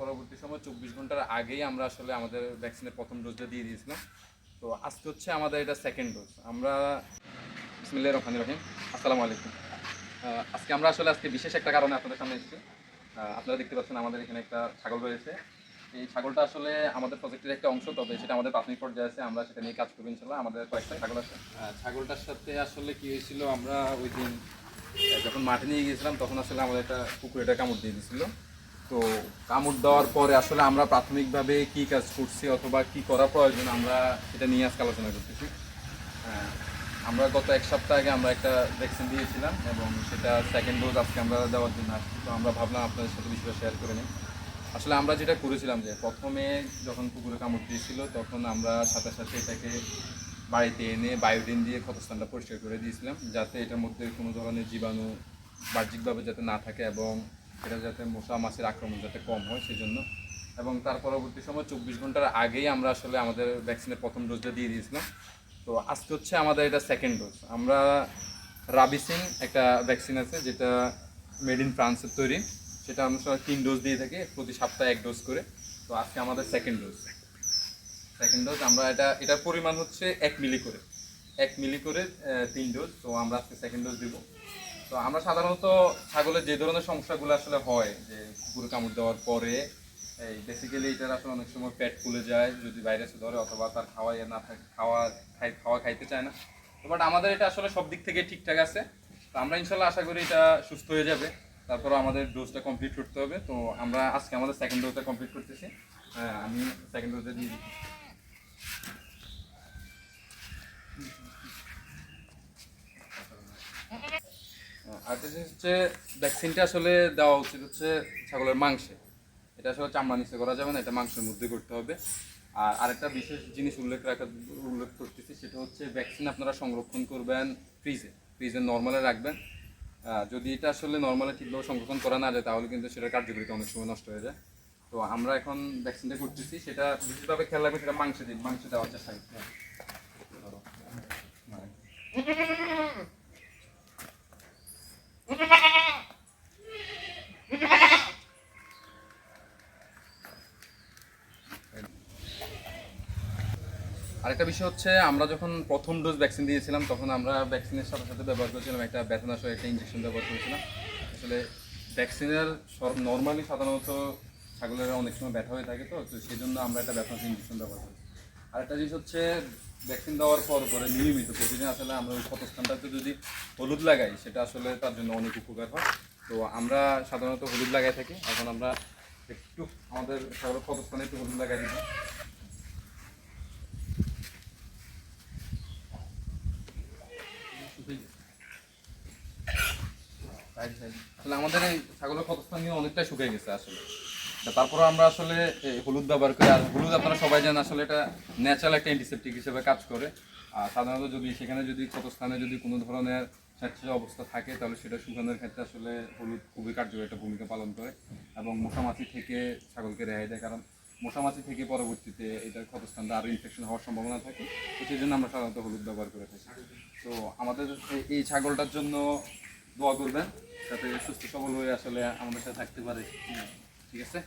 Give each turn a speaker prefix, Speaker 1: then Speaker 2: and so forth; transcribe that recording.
Speaker 1: পরবর্তী সময় চব্বিশ ঘণ্টার আগেই আমরা আসলে আমাদের ভ্যাকসিনের প্রথম ডোজটা দিয়ে দিয়েছিলাম। তো আজকে হচ্ছে আমাদের এটা সেকেন্ড ডোজ আমরা বিসমিল্লাহ রহমান রহিম। আসসালামু আলাইকুম। আজকে আমরা আসলে আজকে বিশেষ একটা কারণে আপনাদের সামনে এসেছি। আপনারা দেখতে পাচ্ছেন আমাদের এখানে একটা ছাগল রয়েছে। এই ছাগলটা আসলে আমাদের প্রজেক্টের একটা অংশ, তবে সেটা আমাদের প্রাথমিক পর্যায়ে আছে। আমরা সেটা নিয়ে কাজ করব ইনশাল্লাহ আমাদের কয়েকটা ছাগল আছে। ছাগলটার সাথে আসলে কি হয়েছিল, আমরা ওই দিন যখন মাঠে নিয়ে গিয়েছিলাম, তখন আসলে আমাদের একটা কুকুর এটা কামড় দিয়ে দিয়েছিল। তো কামড় দেওয়ার পরে আসলে আমরা প্রাথমিকভাবে কি কাজ করছি অথবা কি করা প্রয়োজন আমরা সেটা নিয়ে আজকে আলোচনা করতেছি। হ্যাঁ, আমরা গত এক সপ্তাহ আগে আমরা একটা ভ্যাকসিন দিয়েছিলাম এবং সেটা সেকেন্ড ডোজ আজকে আমরা দেওয়ার জন্য আসছি। তো আমরা ভাবলাম আপনাদের সাথে বিষয়টা শেয়ার করে নিই। আসলে আমরা যেটা করেছিলাম যে প্রথমে যখন কুকুরে কামড় দিয়েছিল তখন আমরা সাথে সাথে এটাকে বাড়িতে এনে বায়োডিন দিয়ে ক্ষতস্থানটা পরিষ্কার করে দিয়েছিলাম যাতে এটার মধ্যে কোনো ধরনের জীবাণু বাহ্যিকভাবে যাতে না থাকে এবং এটা যাতে মশা মাছের আক্রমণ যাতে কম হয় সেই জন্য এবং তার পরবর্তী সময় চব্বিশ ঘণ্টার আগেই আমরা আসলে আমাদের ভ্যাকসিনের প্রথম ডোজটা দিয়ে দিয়েছিলাম। তো আজকে হচ্ছে আমাদের এটা সেকেন্ড ডোজ আমরা রাবিসিন একটা ভ্যাকসিন আছে, যেটা মেড ইন ফ্রান্সের তৈরি। সেটা আমরা সবাই তিন ডোজ দিয়ে থাকি, প্রতি সপ্তাহে এক ডোজ করে। তো আজকে আমাদের সেকেন্ড ডোজ সেকেন্ড ডোজ আমরা এটা, এটার পরিমাণ হচ্ছে এক মিলি করে। এক মিলি করে তিন ডোজ তো আমরা আজকে সেকেন্ড ডোজ দিব। তো আমরা সাধারণত ছাগলের যে ধরনের সমস্যাগুলো আসলে হয়, যে কুকুর কামড় দেওয়ার পরে, এই বেসিক্যালি এটার আসলে অনেক সময় পেট ফুলে যায়, যদি ভাইরাসে ধরে অথবা তার খাওয়া ইয়ে না থাকে, খাওয়া খাই, খাওয়া খাইতে চায় না। তো বাট আমাদের এটা আসলে সব দিক থেকে ঠিকঠাক আছে। তো আমরা ইনশাল্লাহ আশা করি এটা সুস্থ হয়ে যাবে। তারপর আমাদের ডোজটা কমপ্লিট করতে হবে। তো আমরা আজকে আমাদের সেকেন্ড ডোজটা কমপ্লিট করতেছি। হ্যাঁ আমি সেকেন্ড ডোজটা দিয়ে দিচ্ছি। জিনিস হচ্ছে ভ্যাকসিনটা আসলে দেওয়া উচিত হচ্ছে ছাগলের মাংসে। এটা আসলে চামড়া নিচে করা যাবে না, এটা মাংসের মধ্যে করতে হবে। আর আরেকটা বিশেষ জিনিস উল্লেখ রাখা, উল্লেখ করতেছি, সেটা হচ্ছে ভ্যাকসিন আপনারা সংরক্ষণ করবেন ফ্রিজে ফ্রিজে নর্মালে রাখবেন। যদি এটা আসলে নর্মালে ঠিকভাবে সংরক্ষণ করা না যায়, তাহলে কিন্তু সেটার কার্যকারিতা অনেক সময় নষ্ট হয়ে যায়। তো আমরা এখন ভ্যাকসিনটা করতেছি, সেটা বিশেষভাবে খেয়াল রাখবেন, সেটা মাংসে দিন, মাংসে দেওয়ার চেষ্টা করতে হবে। আরেকটা বিষয় হচ্ছে, আমরা যখন প্রথম ডোজ ভ্যাকসিন দিয়েছিলাম, তখন আমরা ভ্যাকসিনের সাথে সাথে ব্যবহার করেছিলাম, একটা ব্যথানাশক, একটা ইঞ্জেকশন ব্যবহার করেছিলাম। আসলে ভ্যাকসিনের নর্মালি সাধারণত ছাগলের অনেক সময় ব্যথা হয়ে থাকে তো তো সেই জন্য আমরা একটা ব্যথানাশক ইঞ্জেকশন ব্যবহার করি। আরেকটা জিনিস হচ্ছে ভ্যাকসিন দেওয়ার পর পরে নিয়মিত প্রতিদিন আসলে আমরা ওই ক্ষতস্থানটাতে যদি হলুদ লাগাই, সেটা আসলে তার জন্য অনেক উপকার হয়। তো আমরা সাধারণত হলুদ লাগাই থাকি, এখন আমরা একটু আমাদের ছাগলের ক্ষতস্থানে একটু হলুদ লাগাই দিই। আসলে আমাদের এই ছাগলের ক্ষতস্থান নিয়ে অনেকটাই শুকিয়ে গেছে আসলে। তারপরে আমরা আসলে হলুদ ব্যবহার করি। আর হলুদ আপনারা সবাই জানেন, আসলে এটা ন্যাচারাল একটা অ্যান্টিসেপটিক হিসেবে কাজ করে। আর সাধারণত যদি সেখানে যদি ক্ষতস্থানে যদি কোনো ধরনের স্যাঁতসেঁতে অবস্থা থাকে, তাহলে সেটা শুকানোর ক্ষেত্রে আসলে হলুদ খুবই কার্যকরী একটা ভূমিকা পালন করে এবং মশামাছি থেকে ছাগলকে রেহাই দেয়। কারণ মশামাছি থেকে পরবর্তীতে এটার ক্ষতস্থানটা আরও ইনফেকশন হওয়ার সম্ভাবনা থাকে। সেই জন্য আমরা সাধারণত হলুদ ব্যবহার করে থাকি। তো আমাদের এই ছাগলটার জন্য দোয়া করবেন যাতে সুস্থ সবল হয়ে আসলে আমাদের সাথে থাকতে পারে। ঠিক আছে?